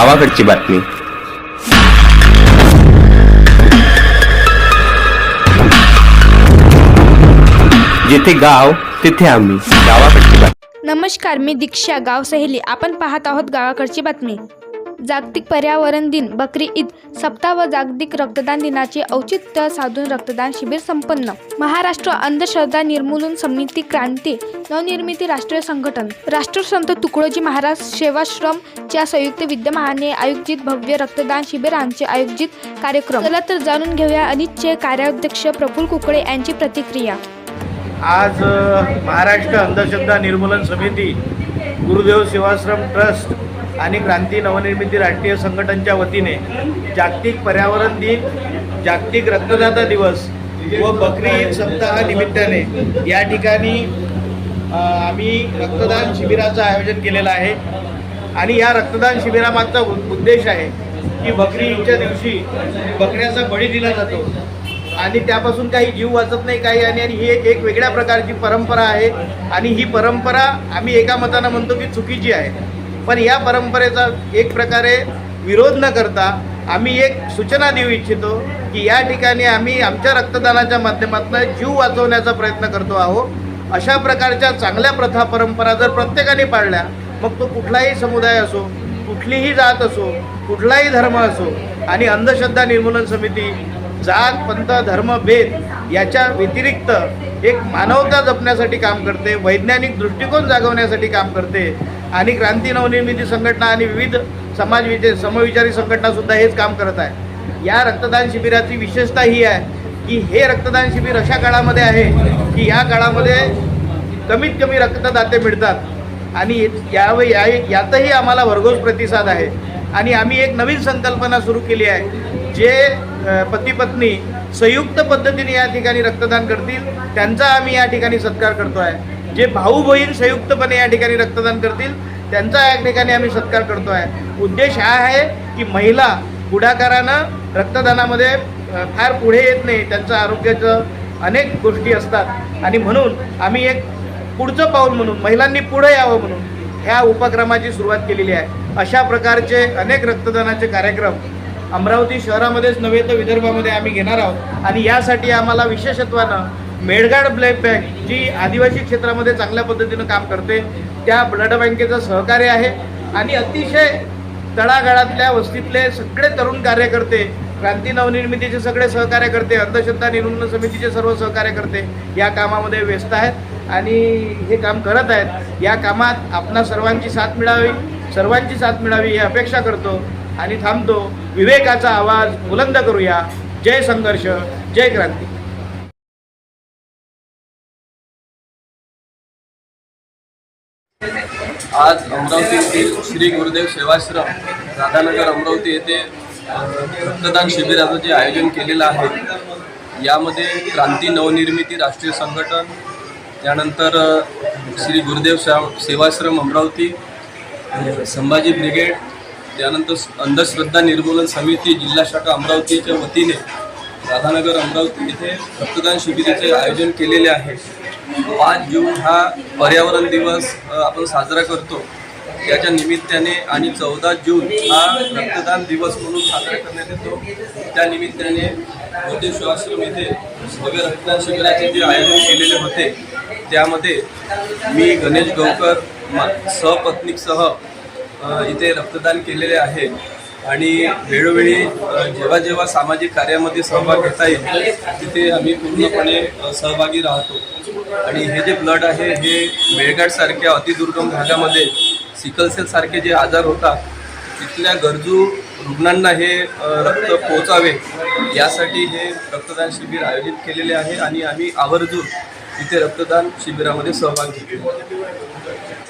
गावाकडची बातमी. जिथे गाव तिथे आम्ही. गावाकडची बातमी. नमस्कार मी दीक्षा गाव सहेली आपण पाहत आहोत गावाकडची बातमी. जागतिक पर्यावरण दिन बकरी ईद सप्ताह व जागतिक रक्तदान दिनाचे औचित्य साधून रक्तदान शिबिर संपन्न. महाराष्ट्र अंधश्रद्धा निर्मूलन समिती क्रांती नवनिर्मिती राष्ट्रीय संघटन. राष्ट्रसंत तुकडोजी महाराज सेवाश्रमच्या संयुक्त विद्यमाने आयोजित भव्य रक्तदान शिबिरांचे आयोजित कार्यक्रम. चला तर जाणून घेऊया अनितचे कार्याध्यक्ष प्रफुल कुकडे यांची प्रतिक्रिया. आज महाराष्ट्र अंधश्रद्धा निर्मूलन समिती गुरुदेव सेवाश्रम ट्रस्ट आणि क्रांती नवनिर्मिती राष्ट्रीय संघटनच्या वतीने जागतिक पर्यावरण दिन जागतिक रक्तदाता दिवस व बकरी ईद सप्ताहानिमित्ताने या ठिकाणी आम्ही रक्तदान शिबिराचं आयोजन केलेलं आहे. आणि या रक्तदान शिबिरामागचा उ- उद्देश आहे की बकरी ईदच्या दिवशी बकऱ्याचा बळी दिला जातो. आणि त्यापासून काही जीव वाचत नाही काही आणि आणि ही एक एक वेगळ्या प्रकारची परंपरा आहे. आणि ही परंपरा आम्ही एका मतानं म्हणतो की चुकीची आहे. पण या परंपरेचा एक प्रकारे विरोध न करता आम्ही एक सूचना देऊ इच्छितो की या ठिकाणी आम्ही आमच्या रक्तदानाच्या माध्यमातून जीव वाचवण्याचा प्रयत्न करतो आहोत. अशा प्रकारच्या चांगल्या प्रथा परंपरा जर प्रत्येकाने पाळल्या मग तो कुठलाही समुदाय असो कुठलीही जात असो कुठलाही धर्म असो आणि अंधश्रद्धा निर्मूलन समिती जात पंथ धर्म भेद याच्या व्यतिरिक्त एक मानवता जपण्यासाठी काम करते वैज्ञानिक दृष्टिकोन जागवण्यासाठी काम करते. आणि क्रांती नवनिर्मिती संघटना आणि विविध समाज विचार समविचारी संघटनासुद्धा हेच काम करत आहे. या रक्तदान शिबिराची विशेषता ही आहे की हे रक्तदान शिबिर अशा काळामध्ये आहे की या काळामध्ये कमीत कमी रक्तदाते मिळतात. आणि यावे या यातही आम्हाला भरघोस प्रतिसाद आहे. आणि आम्ही एक नवीन संकल्पना सुरू केली आहे जे पती पत्नी संयुक्त पद्धतीने या ठिकाणी रक्तदान करतील त्यांचा आम्ही या ठिकाणी सत्कार करतो आहे जे भाऊ बहीण संयुक्तपणे या ठिकाणी रक्तदान करतील त्यांचा या ठिकाणी आम्ही सत्कार करतो आहे उद्देश हा आहे की महिला पुढाकारानं रक्तदानामध्ये फार पुढे येत नाही त्यांचं आरोग्याचं अनेक गोष्टी असतात. आणि म्हणून आम्ही एक पुढचं पाऊल म्हणून महिलांनी पुढं यावं म्हणून ह्या उपक्रमाची सुरुवात केलेली आहे. अशा प्रकारचे अनेक रक्तदानाचे कार्यक्रम अमरावती शहरामध्येच नव्हे तर विदर्भामध्ये आम्ही घेणार आहोत. आणि यासाठी आम्हाला विशेषत्वानं मेळघाट ब्लड बँक जी आदिवासी क्षेत्रामध्ये चांगल्या पद्धतीनं काम करते त्या ब्लड बँकेचं सहकार्य आहे. आणि अतिशय तळागाळातल्या वस्तीतले सगळे तरुण कार्यकर्ते क्रांती नवनिर्मितीचे सगळे सहकार्य करते अंधश्रद्धा निर्मूलन समितीचे सर्व सहकार्य करते या कामामध्ये व्यस्त आहेत. आणि हे काम करत आहेत. या कामात आपणा सर्वांची साथ मिळावी सर्वांची साथ मिळावी ही अपेक्षा करतो आणि थांबतो. विवेकाचा आवाज बुलंद करूया. जय संघर्ष जय क्रांती. आज अमरावती येथील श्री गुरुदेव सेवाश्रम राधानगर अमरावती येथे रक्तदान शिबिराचं जे आयोजन केलेलं आहे यामध्ये क्रांती नवनिर्मिती राष्ट्रीय संघटन त्यानंतर श्री गुरुदेव शाव सेवाश्रम अमरावती संभाजी ब्रिगेड त्यानंतर अंधश्रद्धा निर्मूलन समिती जिल्हा शाखा अमरावतीच्या वतीने राधानगर अमरावती येथे रक्तदान शिबिराचे आयोजन केलेले आहे. पाच जून हा पर्यावरण दिवस आपण साजरा करतो त्याच्या निमित्ताने आणि चौदा जून हा रक्तदान दिवस म्हणून साजरा करण्यात येतो. त्या निमित्ताने गुरुदेव शिवाश्रम येथे भव्य रक्तदान शिबिराचे जे आयोजन केलेले होते त्यामध्ये मी गणेश गवकर मा- सहपत्नीसह इथे रक्तदान केलेले आहे. आणि वेळोवेळी जेव्हा जेव्हा सामाजिक कार्यामध्ये सहभाग घेता येईल तिथे आम्ही पूर्णपणे सहभागी राहतो. आणि हे जे ब्लड आहे हे मेळघाटसारख्या अतिदुर्गम भागामध्ये सिकलसेलसारखे जे आजार होतात तिथल्या गरजू रुग्णांना हे रक्त पोचावे यासाठी हे रक्तदान शिबिर आयोजित केलेले आहे. आणि आम्ही आवर्जून इथे रक्तदान शिबिरामध्ये सहभाग घेतो